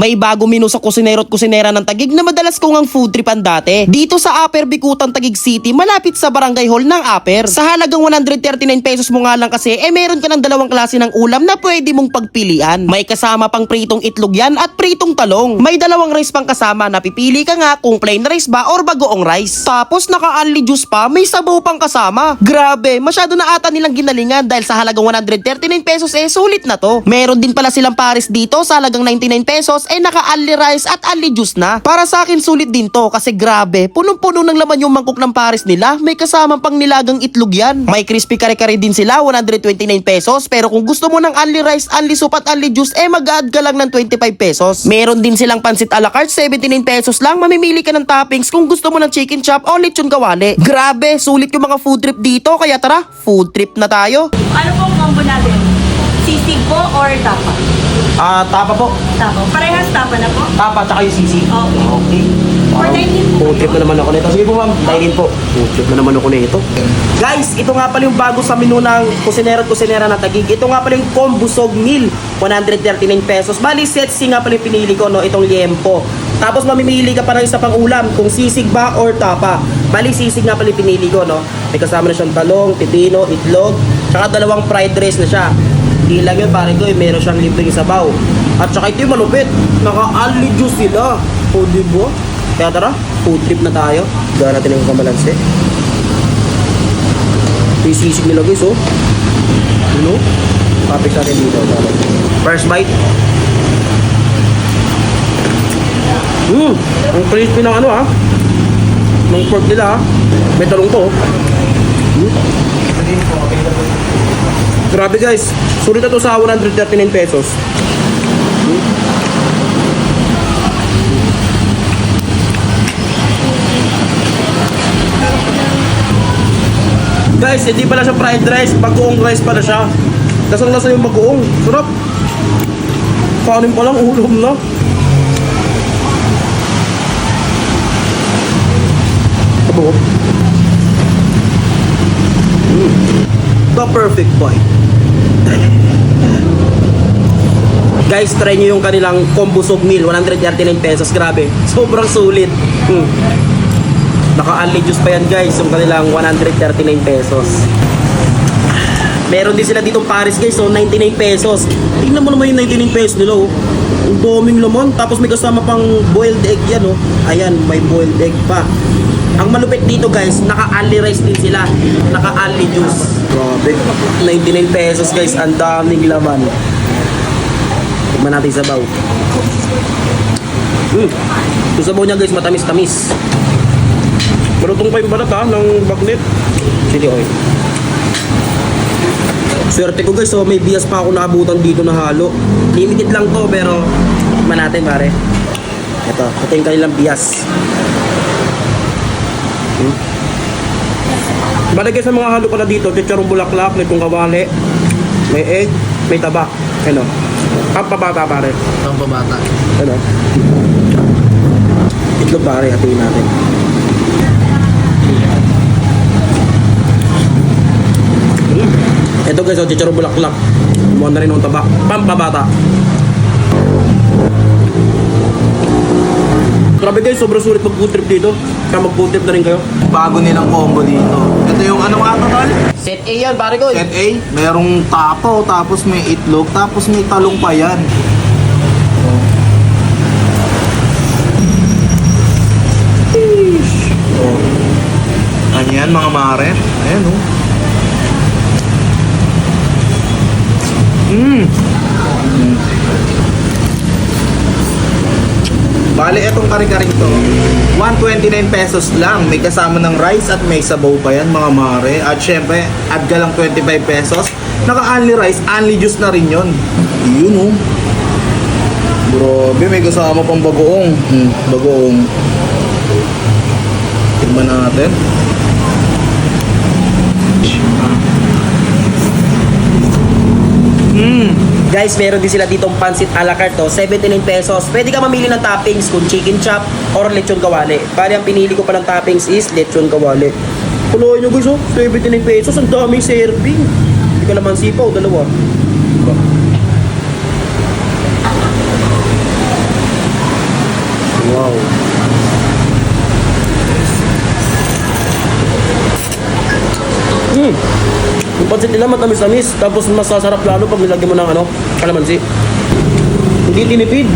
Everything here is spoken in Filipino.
May bago menu sa kusinero at kusinera ng Tagig na madalas kong ang food tripan dati. Dito sa Upper Bikutan, Tagig City, malapit sa barangay hall ng Upper. Sa halagang 139 pesos mo nga lang kasi, eh meron ka ng dalawang klase ng ulam na pwede mong pagpilian. May kasama pang pritong itlog yan at pritong talong. May dalawang rice pang kasama, napipili ka nga kung plain rice ba or bagoong rice. Tapos naka-only juice pa, may sabaw pang kasama. Grabe, masyado na ata nilang ginalingan dahil sa halagang 139 pesos eh sulit na to. Meron din pala silang pares dito sa halagang 99 pesos eh naka-only rice at only juice na. Para sa akin sulit din to kasi grabe, punong-puno ng laman yung mangkok ng pares nila. May kasamang pang nilagang itlog yan. May crispy kare-kare din sila, 129 pesos. Pero kung gusto mo ng only rice, only soup at only juice, eh mag-add ka lang ng 25 pesos. Meron din silang pansit a la carte, 79 pesos lang. Mamimili ka ng toppings kung gusto mo ng chicken chop o lechon kawali. Grabe, sulit yung mga food trip dito. Kaya tara, food trip na tayo. Ano pong combo natin? Sisig po or tapa? Ah, tapa po. Tapa. Parehas tapa na po? Tapa tsaka yung sisig. Okay. Okay. For po. Food trip na naman ako nito. Sige po ma'am, dine in po. Food trip na naman ako nito. Guys, ito nga pala yung bago sa menu ng kusinera at kusinera na tagig. Ito nga pala yung kombusog meal. 139 pesos. Bali, set C nga pala yung pinili ko, no? Itong liempo. Tapos mamimili ka pa ng isa pang ulam, kung sisig ba or tapa. Bali, sisig nga pala yung pinili ko, no? May kasama na siyang talong, pipino, itlog, tsaka dalawang fried rice na siya. Hindi lang yun, pare ko, eh, meron siyang libreng sabaw. At saka ito yung malupit. Juice sila. O, di ba? Kaya tara, food trip na tayo. Gawin natin yung kamalansi. Ito yung sisig nila guys, oh. Ano? Topic natin dito. First bite. Mmm! Ang crispy ng ano ah. Ng pork nila ah. May talong to oh. Mm. Grabe guys. Sulit na to sa 139 pesos. Guys, hindi pala siya fried rice, bagoong rice pala siya. Lasang lasa yung bagoong. Sarap. Kanin pa lang, ulam na. Abo. Mm. The perfect bite. Guys, try nyo yung kanilang combo soup meal, 139 pesos. Grabe, sobrang sulit. Mm. Naka-unli juice pa yan guys, yung kanilang 139 pesos. Meron din sila ditong Paris guys, so 99 pesos. Tingnan mo naman yung 99 pesos nila oh. Ang daming laman, tapos may kasama pang boiled egg yan oh. Ayan, may boiled egg pa. Ang malupit dito guys, naka-unli rice din sila. Naka-unli juice. Grabe, 99 pesos guys, ang daming laman. Tikman natin sa sabaw. Mm. Yung sabaw niya guys, matamis-tamis. Malutong pa yung balat ha, ng bagnet. Sige, okay. Swerte ko guys, so may bias pa ako naabutan dito na halo. Limited lang to, pero tikman natin pare. Ito, ito yung kanilang bias. Hmm. Balik guys sa mga halo pala dito, chicharong bulaklak, may kawali, may egg, may taba. Ano? Pampabata pare. Pang pabata. Ano? Itlog pare, hatiin natin. Ito guys, oh, chicharo bulaklak. Kumuha na rin ng taba. Pampabata. Grabe guys, sobrang sulit mag food trip dito. Kaya mag food trip na rin kayo. Bago nilang combo dito. Ito yung ano nga total? Set A yan, pare ko. Set A, merong tapo, tapos may itlog, tapos may talong pa yan. Oh. Ano yan mga mare? Ayan oh. Mmm. Bale, etong kare-karing to, 129 pesos lang. May kasama ng rice at may sabaw pa yan, mga mare. At syempre, add ka lang 25 pesos. Naka-only rice, only juice na rin yon. Yun oh. Grabe, may kasama pang bagoong. Hmm, bagoong. Tignan natin. guys, meron din sila ditong pansit a la carte 79 pesos. Pwede ka mamili ng toppings kung chicken chop or lechon kawali. Bali, ang pinili ko pa ng toppings is lechon kawali. Kuloy nyo guys oh, 79 pesos, ang daming serving. Hindi ka naman sipaw, dalawa. Diba? Wow. Hmm. Yung pansit nila matamis-tamis, tapos masasarap lalo pag nilagyan mo ng ano, kalamansi. Hindi tinipid.